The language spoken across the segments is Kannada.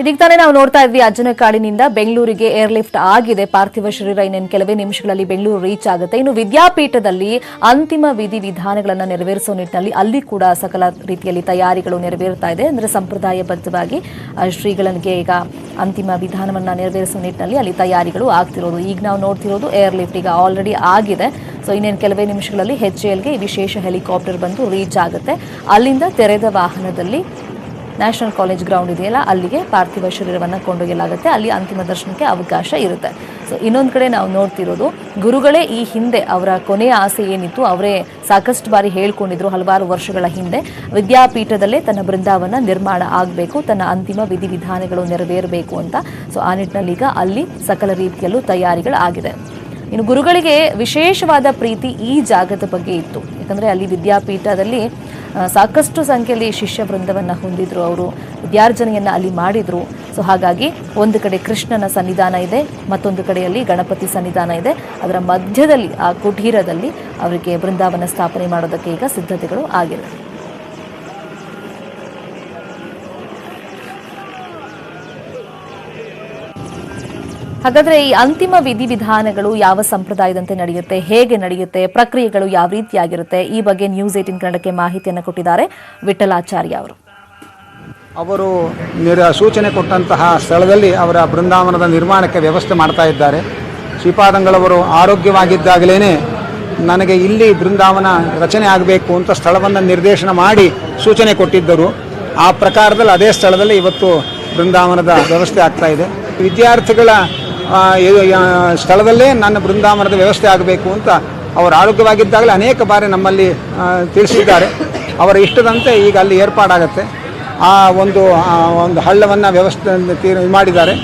ಇದೀಗ ತಾನೇ ನಾವು ನೋಡ್ತಾ ಇದ್ವಿ ಅಜ್ಜನಕಾಡಿನಿಂದ ಬೆಂಗಳೂರಿಗೆ ಏರ್ಲಿಫ್ಟ್ ಆಗಿದೆ. ಪಾರ್ಥಿವ ಶರೀರ ಇನ್ನೇನು ಕೆಲವೇ ನಿಮಿಷಗಳಲ್ಲಿ ಬೆಂಗಳೂರು ರೀಚ್ ಆಗುತ್ತೆ. ಇನ್ನು ವಿದ್ಯಾಪೀಠದಲ್ಲಿ ಅಂತಿಮ ವಿಧಿ ವಿಧಾನಗಳನ್ನು ನೆರವೇರಿಸುವ ನಿಟ್ಟಿನಲ್ಲಿ ಅಲ್ಲಿ ಕೂಡ ಸಕಲ ರೀತಿಯಲ್ಲಿ ತಯಾರಿಗಳು ನೆರವೇರ್ತಾ ಇದೆ. ಅಂದರೆ ಸಂಪ್ರದಾಯಬದ್ಧವಾಗಿ ಶ್ರೀಗಳಿಗೆ ಈಗ ಅಂತಿಮ ವಿಧಾನವನ್ನು ನೆರವೇರಿಸುವ ನಿಟ್ಟಿನಲ್ಲಿ ಅಲ್ಲಿ ತಯಾರಿಗಳು ಆಗ್ತಿರೋದು. ಈಗ ನಾವು ನೋಡ್ತಿರೋದು ಏರ್ಲಿಫ್ಟ್ ಈಗ ಆಲ್ರೆಡಿ ಆಗಿದೆ. ಸೊ ಇನ್ನೇನು ಕೆಲವೇ ನಿಮಿಷಗಳಲ್ಲಿ ಹೆಚ್ ಎಲ್ಗೆ ವಿಶೇಷ ಹೆಲಿಕಾಪ್ಟರ್ ಬಂದು ರೀಚ್ ಆಗುತ್ತೆ. ಅಲ್ಲಿಂದ ತೆರೆದ ವಾಹನದಲ್ಲಿ ನ್ಯಾಷನಲ್ ಕಾಲೇಜ್ ಗ್ರೌಂಡ್ ಇದೆಯಲ್ಲ, ಅಲ್ಲಿಗೆ ಪಾರ್ಥಿವ ಶರೀರವನ್ನು ಕೊಂಡೊಯ್ಯಲಾಗುತ್ತೆ. ಅಲ್ಲಿ ಅಂತಿಮ ದರ್ಶನಕ್ಕೆ ಅವಕಾಶ ಇರುತ್ತೆ. ಸೊ ಇನ್ನೊಂದು ಕಡೆ ನಾವು ನೋಡ್ತಿರೋದು, ಗುರುಗಳೇ ಈ ಹಿಂದೆ ಅವರ ಕೊನೆಯ ಆಸೆ ಏನಿತ್ತು, ಅವರೇ ಸಾಕಷ್ಟು ಬಾರಿ ಹೇಳ್ಕೊಂಡಿದ್ರು ಹಲವಾರು ವರ್ಷಗಳ ಹಿಂದೆ, ವಿದ್ಯಾಪೀಠದಲ್ಲೇ ತನ್ನ ಬೃಂದಾವನ ನಿರ್ಮಾಣ ಆಗಬೇಕು, ತನ್ನ ಅಂತಿಮ ವಿಧಿವಿಧಾನಗಳು ನೆರವೇರಬೇಕು ಅಂತ. ಸೊ ಆ ನಿಟ್ಟಿನಲ್ಲಿ ಈಗ ಅಲ್ಲಿ ಸಕಲ ರೀತಿಯಲ್ಲೂ ತಯಾರಿಗಳು ಆಗಿದೆ. ಇನ್ನು ಗುರುಗಳಿಗೆ ವಿಶೇಷವಾದ ಪ್ರೀತಿ ಈ ಜಾಗದ ಬಗ್ಗೆ ಇತ್ತು. ಯಾಕಂದರೆ ಅಲ್ಲಿ ವಿದ್ಯಾಪೀಠದಲ್ಲಿ ಸಾಕಷ್ಟು ಸಂಖ್ಯೆಯಲ್ಲಿ ಶಿಷ್ಯ ವೃಂದವನ್ನು ಹೊಂದಿದ್ರು ಅವರು, ವಿದ್ಯಾರ್ಜನೆಯನ್ನು ಅಲ್ಲಿ ಮಾಡಿದ್ರು. ಸೊ ಹಾಗಾಗಿ ಒಂದು ಕಡೆ ಕೃಷ್ಣನ ಸನ್ನಿಧಾನ ಇದೆ, ಮತ್ತೊಂದು ಕಡೆಯಲ್ಲಿ ಗಣಪತಿ ಸನ್ನಿಧಾನ ಇದೆ. ಅದರ ಮಧ್ಯದಲ್ಲಿ, ಆ ಕುಟೀರದಲ್ಲಿ ಅವರಿಗೆ ಬೃಂದಾವನ ಸ್ಥಾಪನೆ ಮಾಡೋದಕ್ಕೆ ಈಗ ಸಿದ್ಧತೆಗಳು ಆಗಿದೆ ಹಾಗಾದ್ರೆ ಈ ಅಂತಿಮ ವಿಧಿವಿಧಾನಗಳು ಯಾವ ಸಂಪ್ರದಾಯದಂತೆ ನಡೆಯುತ್ತೆ, ಹೇಗೆ ನಡೆಯುತ್ತೆ, ಪ್ರಕ್ರಿಯೆಗಳು ಯಾವ ರೀತಿಯಾಗಿರುತ್ತೆ, ಈ ಬಗ್ಗೆ ನ್ಯೂಸ್ ಏಟಿನ್ ಕನ್ನಡಕ್ಕೆ ಮಾಹಿತಿಯನ್ನು ಕೊಟ್ಟಿದ್ದಾರೆ ವಿಠಲಾಚಾರ್ಯ ಅವರು. ಅವರು ಸೂಚನೆ ಕೊಟ್ಟಂತಹ ಸ್ಥಳದಲ್ಲಿ ಅವರ ಬೃಂದಾವನದ ನಿರ್ಮಾಣಕ್ಕೆ ವ್ಯವಸ್ಥೆ ಮಾಡ್ತಾ ಇದ್ದಾರೆ. ಶ್ರೀಪಾದಂಗಳವರು ಆರೋಗ್ಯವಾಗಿದ್ದಾಗಲೇ ನನಗೆ ಇಲ್ಲಿ ಬೃಂದಾವನ ರಚನೆ ಆಗಬೇಕು ಅಂತ ಸ್ಥಳವನ್ನು ನಿರ್ದೇಶನ ಮಾಡಿ ಸೂಚನೆ ಕೊಟ್ಟಿದ್ದರು. ಆ ಪ್ರಕಾರದಲ್ಲಿ ಅದೇ ಸ್ಥಳದಲ್ಲಿ ಇವತ್ತು ಬೃಂದಾವನದ ವ್ಯವಸ್ಥೆ ಆಗ್ತಾ ಇದೆ. ವಿದ್ಯಾರ್ಥಿಗಳ ಸ್ಥಳದಲ್ಲೇ ನನ್ನ ಬೃಂದಾವನದ ವ್ಯವಸ್ಥೆ ಆಗಬೇಕು ಅಂತ ಅವರು ಆರೋಗ್ಯವಾಗಿದ್ದಾಗಲೇ ಅನೇಕ ಬಾರಿ ನಮ್ಮಲ್ಲಿ ತಿಳಿಸಿದ್ದಾರೆ. ಅವರ ಇಷ್ಟದಂತೆ ಈಗ ಅಲ್ಲಿ ಏರ್ಪಾಡಾಗತ್ತೆ. ಆ ಒಂದು ಒಂದು ಹಳ್ಳವನ್ನು ವ್ಯವಸ್ಥೆ ತೀರ್ ಮಾಡಿದ್ದಾರೆ.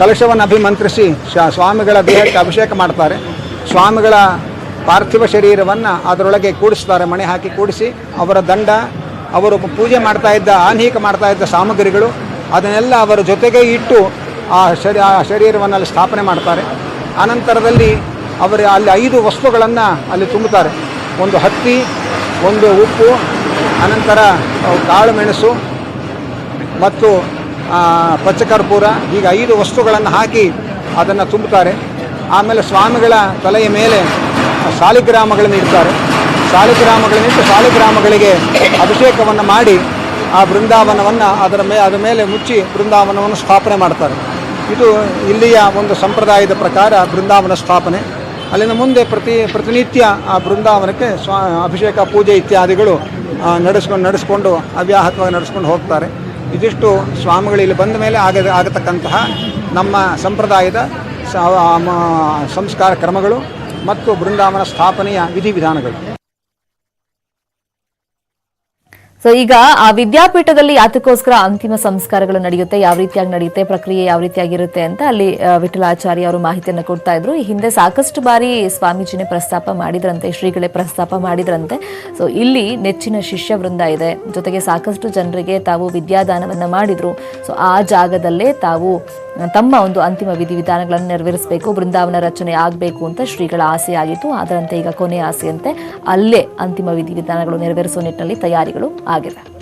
ಕಲಶವನ್ನು ಅಭಿಮಂತ್ರಿಸಿ ಸ್ವಾಮಿಗಳ ದೇಹಕ್ಕೆ ಅಭಿಷೇಕ ಮಾಡ್ತಾರೆ. ಸ್ವಾಮಿಗಳ ಪಾರ್ಥಿವ ಶರೀರವನ್ನು ಅದರೊಳಗೆ ಕೂಡಿಸ್ತಾರೆ, ಮಣೆ ಹಾಕಿ ಕೂಡಿಸಿ. ಅವರ ದಂಡ, ಅವರು ಪೂಜೆ ಮಾಡ್ತಾ ಇದ್ದ, ಆನ್ಹೀಕ ಮಾಡ್ತಾ ಇದ್ದ ಸಾಮಗ್ರಿಗಳು, ಅದನ್ನೆಲ್ಲ ಅವರ ಜೊತೆಗೆ ಇಟ್ಟು ಆ ಶರೀ, ಆ ಶರೀರವನ್ನು ಅಲ್ಲಿ ಸ್ಥಾಪನೆ ಮಾಡ್ತಾರೆ. ಆನಂತರದಲ್ಲಿ ಅವರು ಅಲ್ಲಿ ಐದು ವಸ್ತುಗಳನ್ನು ಅಲ್ಲಿ ತುಂಬುತ್ತಾರೆ. ಒಂದು ಹತ್ತಿ, ಒಂದು ಉಪ್ಪು, ಅನಂತರ ಕಾಳು ಮೆಣಸು ಮತ್ತು ಪಚ್ಚಕರ್ಪೂರ ಈಗ ಐದು ವಸ್ತುಗಳನ್ನು ಹಾಕಿ ಅದನ್ನು ತುಂಬುತ್ತಾರೆ. ಆಮೇಲೆ ಸ್ವಾಮಿಗಳ ತಲೆಯ ಮೇಲೆ ಸಾಲಿಗ್ರಾಮಗಳನ್ನು ಇಡ್ತಾರೆ. ಸಾಲಿಗ್ರಾಮಗಳನ್ನಿಟ್ಟು ಸಾಲಿಗ್ರಾಮಗಳಿಗೆ ಅಭಿಷೇಕವನ್ನು ಮಾಡಿ ಆ ಬೃಂದಾವನವನ್ನು ಅದರ ಮೇ, ಅದರ ಮೇಲೆ ಮುಚ್ಚಿ ಬೃಂದಾವನವನ್ನು ಸ್ಥಾಪನೆ ಮಾಡ್ತಾರೆ. ಇದು ಇಲ್ಲಿಯ ಒಂದು ಸಂಪ್ರದಾಯದ ಪ್ರಕಾರ ಬೃಂದಾವನ ಸ್ಥಾಪನೆ. ಅಲ್ಲಿನ ಮುಂದೆ ಪ್ರತಿ, ಪ್ರತಿನಿತ್ಯ ಆ ಬೃಂದಾವನಕ್ಕೆ ಸ್ವಾ, ಅಭಿಷೇಕ, ಪೂಜೆ ಇತ್ಯಾದಿಗಳು ನಡೆಸ್ಕೊಂಡು ನಡೆಸ್ಕೊಂಡು ಅವ್ಯಾಹತವಾಗಿ ನಡೆಸ್ಕೊಂಡು ಹೋಗ್ತಾರೆ. ಇದಿಷ್ಟು ಸ್ವಾಮಿಗಳು ಇಲ್ಲಿ ಬಂದ ಮೇಲೆ ಆಗ, ಆಗತಕ್ಕಂತಹ ನಮ್ಮ ಸಂಪ್ರದಾಯದ ಸಂಸ್ಕಾರ ಕ್ರಮಗಳು ಮತ್ತು ಬೃಂದಾವನ ಸ್ಥಾಪನೆಯ ವಿಧಿವಿಧಾನಗಳು. ಸೊ ಈಗ ಆ ವಿದ್ಯಾಪೀಠದಲ್ಲಿ ಅದಕ್ಕೋಸ್ಕರ ಅಂತಿಮ ಸಂಸ್ಕಾರಗಳು ನಡೆಯುತ್ತೆ, ಯಾವ ರೀತಿಯಾಗಿ ನಡೆಯುತ್ತೆ, ಪ್ರಕ್ರಿಯೆ ಯಾವ ರೀತಿಯಾಗಿರುತ್ತೆ ಅಂತ ಅಲ್ಲಿ ವಿಠಲಾಚಾರ್ಯ ಅವರು ಮಾಹಿತಿಯನ್ನು ಕೊಡ್ತಾ ಇದ್ರು. ಈ ಹಿಂದೆ ಸಾಕಷ್ಟು ಬಾರಿ ಸ್ವಾಮೀಜಿನೇ ಪ್ರಸ್ತಾಪ ಮಾಡಿದ್ರಂತೆ, ಶ್ರೀಗಳೇ ಪ್ರಸ್ತಾಪ ಮಾಡಿದ್ರಂತೆ. ಸೊ ಇಲ್ಲಿ ನೆಚ್ಚಿನ ಶಿಷ್ಯ ವೃಂದ ಇದೆ. ಜೊತೆಗೆ ಸಾಕಷ್ಟು ಜನರಿಗೆ ತಾವು ವಿದ್ಯಾದಾನವನ್ನು ಮಾಡಿದ್ರು. ಸೊ ಆ ಜಾಗದಲ್ಲೇ ತಾವು ತಮ್ಮ ಒಂದು ಅಂತಿಮ ವಿಧಿವಿಧಾನಗಳನ್ನು ನೆರವೇರಿಸಬೇಕು, ಬೃಂದಾವನ ರಚನೆ ಆಗಬೇಕು ಅಂತ ಶ್ರೀಗಳ ಆಸೆಯಾಗಿತ್ತು ಅದರಂತೆ ಈಗ ಕೊನೆಯ ಆಸೆಯಂತೆ ಅಲ್ಲೇ ಅಂತಿಮ ವಿಧಿವಿಧಾನಗಳು ನೆರವೇರಿಸುವ ನಿಟ್ಟಿನಲ್ಲಿ ತಯಾರಿಗಳು ಆಗಿದೆ